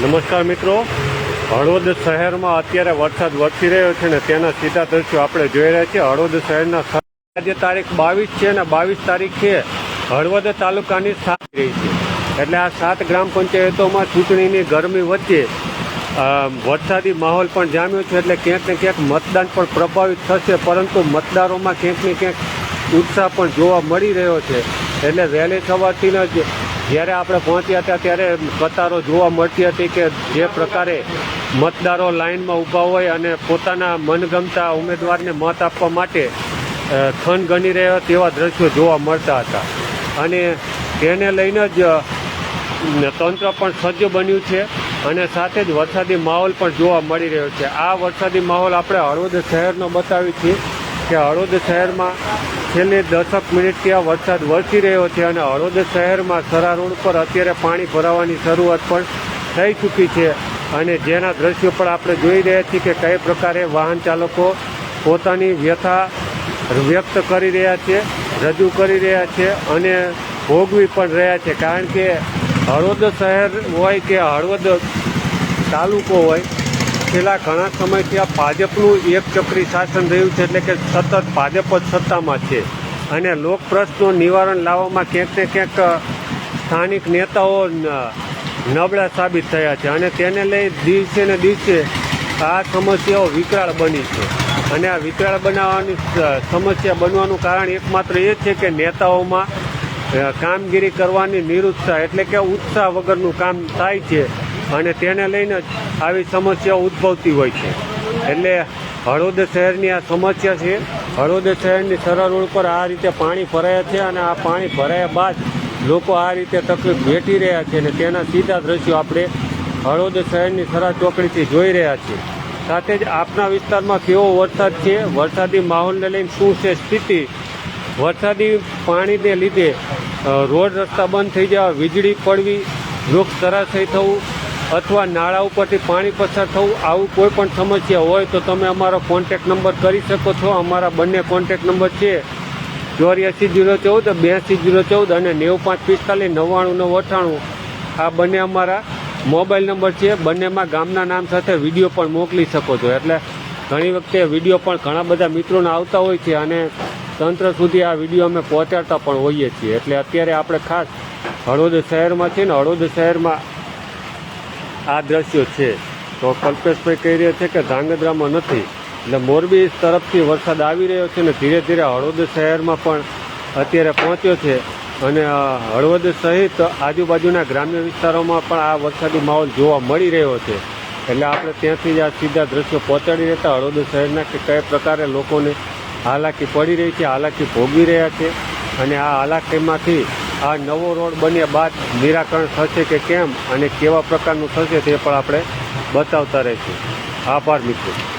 નમસ્કાર મિત્રો. હળવદ શહેરમાં અત્યારે વરસાદ વરસી રહ્યો છે ને તેના સીધા દ્રશ્યો આપણે જોઈ રહ્યા છીએ. હળવદ શહેરના આજે તારીખ બાવીસ છે અને બાવીસ તારીખે હળવદ તાલુકાની સાત રહી છે. એટલે આ સાત ગ્રામ પંચાયતોમાં ચૂંટણીની ગરમી વચ્ચે વરસાદી માહોલ પણ જામ્યો છે એટલે ક્યાંક ને ક્યાંક મતદાન પણ પ્રભાવિત થશે, પરંતુ મતદારોમાં ક્યાંક ને ક્યાંક ઉત્સાહ પણ જોવા મળી રહ્યો છે. એટલે વહેલી સવારથી જ જ્યારે આપણે પહોંચ્યા હતા ત્યારે કતારો જોવા મળતી હતી કે જે પ્રકારે મતદારો લાઇનમાં ઊભા હોય અને પોતાના મનગમતા ઉમેદવારને મત આપવા માટે થન ગણી રહ્યા તેવા દ્રશ્યો જોવા મળતા હતા. અને તેને લઈને જ તંત્ર પણ સજ્જ બન્યું છે અને સાથે જ વરસાદી માહોલ પણ જોવા મળી રહ્યો છે. આ વરસાદી માહોલ આપણે હળવદ શહેરનો બતાવી છીએ કે હળવદ શહેરમાં છેલ્લી દસક મિનિટથી આ વરસાદ વરસી રહ્યો છે અને હળવદ શહેરમાં સરા રોડ પર અત્યારે પાણી ભરાવાની શરૂઆત પણ થઈ ચૂકી છે. અને જેના દ્રશ્યો પણ આપણે જોઈ રહ્યા છીએ કે કઈ પ્રકારે વાહન ચાલકો પોતાની વ્યથા વ્યક્ત કરી રહ્યા છે, રજૂ કરી રહ્યા છે અને ભોગવી પણ રહ્યા છે. કારણ કે હળવદ શહેર હોય કે હળવદ તાલુકો હોય છેલ્લા ઘણા સમયથી આ ભાજપનું એક ચક્રી શાસન રહ્યું છે એટલે કે સતત ભાજપ જ સત્તામાં છે. અને લોક પ્રશ્નો નિવારણ લાવવામાં ક્યાંક ને ક્યાંક સ્થાનિક નેતાઓ નબળા સાબિત થયા છે. અને તેને લઈ દિવસે ને દિવસે આ સમસ્યાઓ વિકરાળ બની છે. અને આ વિકરાળ બનાવવાની સમસ્યા બનવાનું કારણ એકમાત્ર એ છે કે નેતાઓમાં કામગીરી કરવાની નિરુત્સાહ એટલે કે ઉત્સાહ વગરનું કામ થાય છે. અને તેને લઈને જ આવી સમસ્યાઓ ઉદ્ભવતી હોય છે. એટલે હળવદ શહેરની આ સમસ્યા છે. હળવદ શહેરની સરળ રોડ પર આ રીતે પાણી ભરાયા છે અને આ પાણી ભરાયા બાદ લોકો આ રીતે તકલીફ વેઠી રહ્યા છે અને તેના સીધા દ્રશ્યો આપણે હળવદ શહેરની સરા ચોકડીથી જોઈ રહ્યા છીએ સાથે જ આપના વિસ્તારમાં કેવો વરસાદ છે? વરસાદી માહોલને લઈને શું છે સ્થિતિ? વરસાદી પાણીને લીધે રોડ રસ્તા બંધ થઈ જવા, વીજળી પડવી વૃક્ષ ધરાશય થવું અથવા નાળા ઉપરથી પાણી પસાર થવું, આવું કોઈ પણ સમસ્યા હોય તો તમે અમારો કોન્ટેક નંબર કરી શકો છો. અમારા બંને કોન્ટેક નંબર છે. ચોર્યાસી જીરો ચૌદ, બ્યાસી જીરો ચૌદ અને નેવું પાંચ પિસ્તાલીસ, નવ્વાણું, નવ અઠ્ઠાણું. આ બંને અમારા મોબાઈલ નંબર છે. બંનેમાં ગામના નામ સાથે વીડિયો પણ મોકલી શકો છો. એટલે ઘણી વખતે વીડિયો પણ ઘણા બધા મિત્રોને આવતા હોય છે અને તંત્ર સુધી આ વીડિયો અમે પહોંચાડતા પણ હોઈએ છીએ. એટલે અત્યારે આપણે ખાસ હળવદ શહેરમાં છે ને, હળવદ શહેરમાં આ દ્રશ્યો છે. તો કલ્પેશભાઈ કહી રહ્યા છે કે ધ્રાંગધ્રામાં નથી. એટલે મોરબી તરફથી વરસાદ આવી રહ્યો છે અને ધીરે ધીરે હળવદ શહેરમાં પણ અત્યારે પહોંચ્યો છે. અને હળવદ સહિત આજુબાજુના ગ્રામ્ય વિસ્તારોમાં પણ આ વરસાદી માહોલ જોવા મળી રહ્યો છે. એટલે આપણે ત્યાંથી જ આ સીધા દ્રશ્યો પહોંચાડી રહેતા હળવદ શહેરના કે કયા પ્રકારે લોકોને હાલાકી પડી રહી છે, હાલાકી ભોગવી રહ્યા છે. અને આ હાલાકીમાંથી આ નવો રોડ બન્યા બાદ નિરાકરણ થશે કે કેમ અને કેવા પ્રકારનું થશે તે પણ આપણે બતાવતા રહીશું. આભાર મિત્રો.